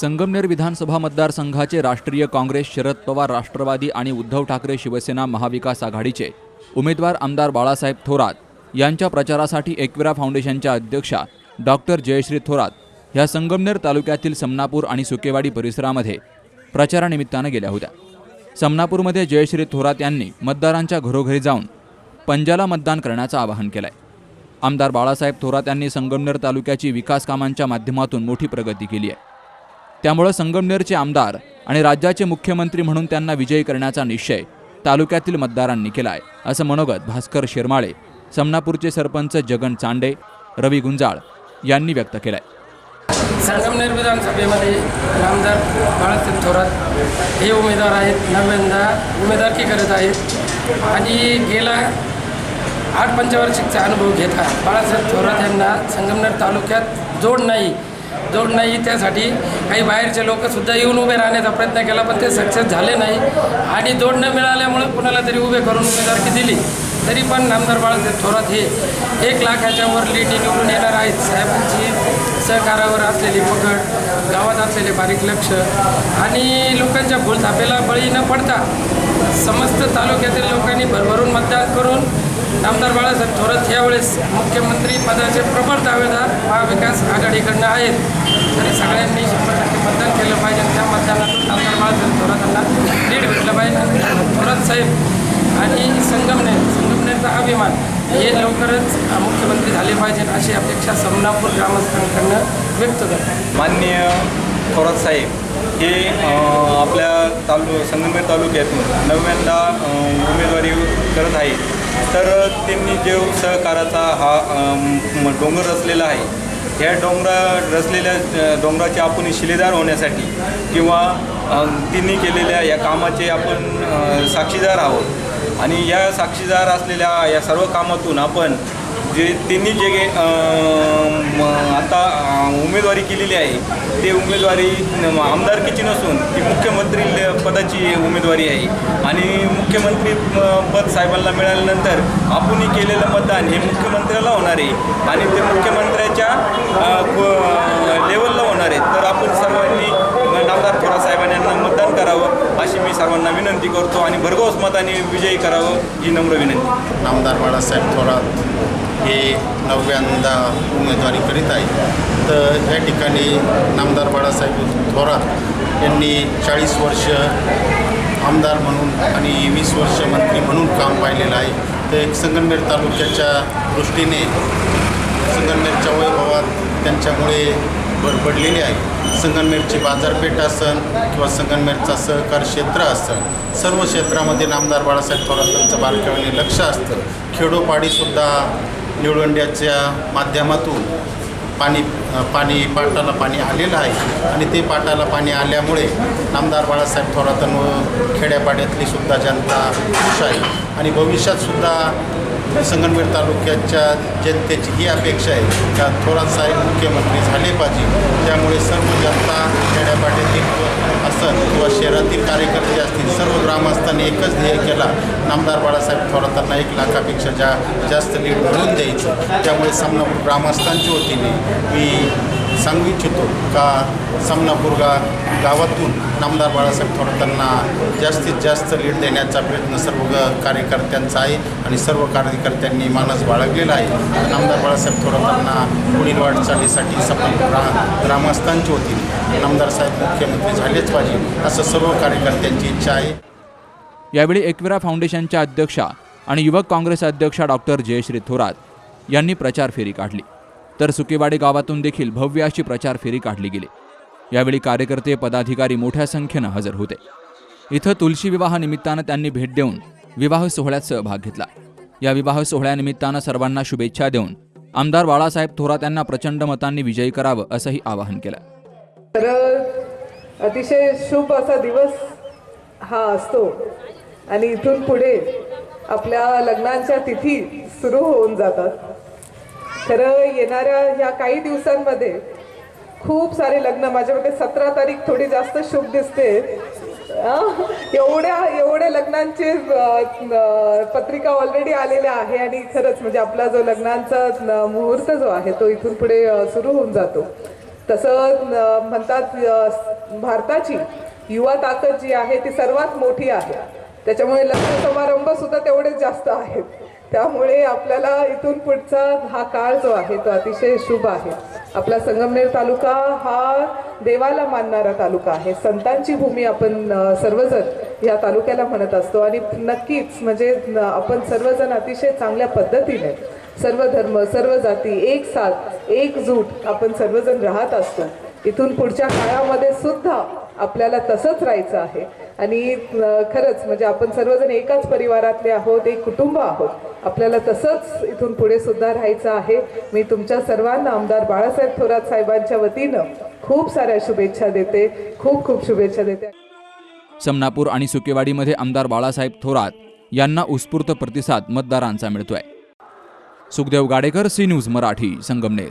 संगमनेर विधानसभा मतदारसंघाचे राष्ट्रीय काँग्रेस शरद पवार राष्ट्रवादी आणि उद्धव ठाकरे शिवसेना महाविकास आघाडीचे उमेदवार आमदार बाळासाहेब थोरात यांच्या प्रचारासाठी एकविरा फाउंडेशनच्या अध्यक्षा डॉक्टर जयश्री थोरात ह्या संगमनेर तालुक्यातील समनापूर आणि सुकेवाडी परिसरामध्ये प्रचारानिमित्तानं गेल्या होत्या. समनापूरमध्ये जयश्री थोरात यांनी मतदारांच्या घरोघरी जाऊन पंजाला मतदान करण्याचं आवाहन केलंय. आमदार बाळासाहेब थोरात यांनी संगमनेर तालुक्याची विकास कामांच्या माध्यमातून मोठी प्रगती केली आहे. त्यामुळं संगमनेरचे आमदार आणि राज्याचे मुख्यमंत्री म्हणून त्यांना विजयी करण्याचा निश्चय तालुक्यातील मतदारांनी केला आहे असं मनोगत भास्कर शिरमाळे समनापूरचे सरपंच जगन चांडे रवी गुंजाळ यांनी व्यक्त केलाय. संगमनेर विधानसभेमध्ये आमदार बाळासाहेब थोरात हे उमेदवार आहेत. नव्यांदा उमेदवारकी करत आहेत. आणि गेला आठ पंचवार्षिकचा अनुभव घेता बाळासाहेब थोरात यांना संगमनेर तालुक्यात जोड नाही. जोड नाही त्यासाठी. काही बाहेरचे लोकसुद्धा येऊन उभे राहण्याचा प्रयत्न केला पण ते सक्सेस झाले नाही. आणि जोड न मिळाल्यामुळे कुणाला तरी उभे करून उमेदवारकी दिली. तरी पण आमदार बाळासाहेब थोरात हे एक लाखाच्या वर लेडी निवडून येणार आहेत. साहेबांची सहकारावर असलेली पकड गावात असलेले बारीक लक्ष आणि लोकांच्या भूलथापेला बळी न पडता समस्त तालुक्यातील लोकांनी भरभरून मतदान करून आमदार बाळासाहेब थोरात यावेळेस मुख्यमंत्री पदाचे प्रबळ दावेदार महाविकास आघाडीकडनं आहेत. तरी सगळ्यांनी शंभर टक्के मतदान केलं पाहिजे. त्या मतदानातून आमदार बाळासाहेब थोरातांना लीड भेटलं पाहिजे. आणि थोरात साहेब आणि संगमनेर संगमनेरचा अभिमान हे लवकरच मुख्यमंत्री झाले पाहिजेत अशी अपेक्षा समनापूर ग्रामस्थांकडनं व्यक्त करतात. माननीय थोरात साहेब हे आपल्या तालु संगमेर तालुक्यातून नव्यांदा उमेदवारी करत आहे तर त्यांनी जो सहकाराचा हा डोंगर रचलेला आहे ह्या डोंगरा रचलेल्या डोंगराचे आपण शिलेदार होण्यासाठी किंवा तिन्ही केलेल्या या कामाचे आपण साक्षीदार आहोत. आणि या साक्षीदार असलेल्या या सर्व कामातून आपण जे त्यांनी जे आता उमेदवारी केलेली आहे ते उमेदवारी आमदारकीची नसून ती मुख्यमंत्री ल- पदाची उमेदवारी आहे. आणि मुख्यमंत्री पद साहेबांना मिळाल्यानंतर आपणही केलेलं मतदान हे मुख्यमंत्र्याला होणार आहे. आणि ते मुख्यमंत्र्याच्या लेवलला होणार आहे. तर आपण सर्वांनी नामदार थोरात साहेबांनी यांना मतदान करावं अशी मी सर्वांना विनंती करतो. आणि भरघोस मताने विजयी करावं ही नम्र विनंती. नामदार बाळासाहेब थोरात. हे नवव्यांदा उमेदवारी करीत आहे. तर या ठिकाणी नामदार बाळासाहेब थोरात यांनी चाळीस वर्ष आमदार म्हणून आणि वीस वर्ष मंत्री म्हणून काम पाहिलेलं आहे. तर एक संगमनेर तालुक्याच्या दृष्टीने संगमनेरच्या वैभवात त्यांच्यामुळे भर पडलेली आहे. संगमनेरची बाजारपेठ असन किंवा संगमनेरचा सहकार क्षेत्र असन सर्व क्षेत्रामध्ये नामदार बाळासाहेब थोरातांचं बारकाईने लक्ष असतं. खेडोपाडीसुद्धा निवडंड्याच्या माध्यमातून पाणी पाणी पाटाला पाणी आलेलं आहे. आणि ते पाटाला पाणी आल्यामुळे नामदार बाळासाहेब थोरातांवर खेड्यापाड्यातली सुद्धा जनता खुश आहे. आणि भविष्यातसुद्धा संगमनेर तालुक्याच्या जनतेची ही अपेक्षा आहे का थोरात साहेब मुख्यमंत्री झाले पाहिजे? त्यामुळे सर्व जनता खेड्यापाड्यातील असत किंवा शहरातील कार्यकर्ते असतील सर्व ग्रामस्थांनी एकच ध्येय केला नामदार बाळासाहेब थोरातांना एक लाखापेक्षा जा जास्त लीड मिळवून द्यायचं. त्यामुळे समजा ग्रामस्थांच्या वतीने मी सांगू इच्छितो का समनापूर गावातून नामदार बाळासाहेब थोरातांना जास्तीत जास्त लीड देण्याचा प्रयत्न सर्व कार्यकर्त्यांचा आहे आणि सर्व कार्यकर्त्यांनी मानस बाळगलेला आहे. नामदार बाळासाहेब थोरातांना पुढील वाटचालीसाठी सफल ग्रा ग्रामस्थांची होती नामदार साहेब मुख्यमंत्री झालेच पाहिजे असं सर्व कार्यकर्त्यांची इच्छा आहे. यावेळी एकविरा फाउंडेशनच्या अध्यक्षा आणि युवक काँग्रेस अध्यक्षा डॉक्टर जयश्री थोरात यांनी प्रचार फेरी काढली. तर सुकेवाडी गावातून देखील भव्य अशी प्रचार फेरी काढली गेली. यावेळी कार्यकर्ते पदाधिकारी मोठ्या संख्येनं हजर होते. इथं तुलशी विवाह निमित्तानं त्यांनी भेट देऊन विवाह सोहळ्यात सहभाग घेतला. या विवाह सोहळ्यानिमित्तानं सर्वांना शुभेच्छा देऊन आमदार बाळासाहेब थोरात यांना प्रचंड मतांनी विजयी करावं असंही आवाहन केलं. तर अतिशय शुभ असा दिवस हा असतो. आणि इथून पुढे आपल्या लग्नांच्या तिथी सुरू होऊन जातात. खरं येणाऱ्या ह्या काही दिवसांमध्ये खूप सारे लग्न. माझ्यामध्ये सतरा तारीख थोडी जास्त शुभ दिसते. एवढ्या एवढ्या लग्नांचे पत्रिका ऑलरेडी आलेल्या आहे आणि खरंच म्हणजे आपला जो लग्नांचा मुहूर्त जो आहे तो इथून पुढे सुरू होऊन जातो. तसं म्हणतात भारताची युवा ताकद जी आहे ती सर्वात मोठी आहे. त्याच्यामुळे लग्न समारंभ सुद्धा तेवढेच जास्त आहेत. त्यामुळे आपल्याला इथून पुढचा हा काळ जो आहे तो अतिशय शुभ आहे. आपला संगमनेर तालुका हा देवाला मानणारा तालुका आहे. संतांची भूमी आपण सर्वजण या तालुक्याला म्हणत असतो आणि नक्कीच म्हणजे आपण सर्वजण अतिशय चांगल्या पद्धतीने सर्व धर्म सर्व जाती एक साथ एकजूट आपण सर्वजण राहत असतो. इथून पुढच्या काळामध्ये सुद्धा आपल्याला तसंच राहायचं आहे. आणि खरंच म्हणजे आपण सर्वजण एकाच परिवारातले आहोत एक कुटुंब आहोत. आपल्याला तसंच इथून पुढे सुद्धा राहायचं आहे. मी तुमच्या सर्वांना आमदार बाळासाहेब थोरात साहेबांच्या वतीनं खूप साऱ्या शुभेच्छा देते. खूप खूप शुभेच्छा देते. समनापूर आणि सुकेवाडीमध्ये आमदार बाळासाहेब थोरात यांना उत्स्फूर्त प्रतिसाद मतदारांचा मिळतोय. Sukhdev Gadekar C news Marathi Sangamner.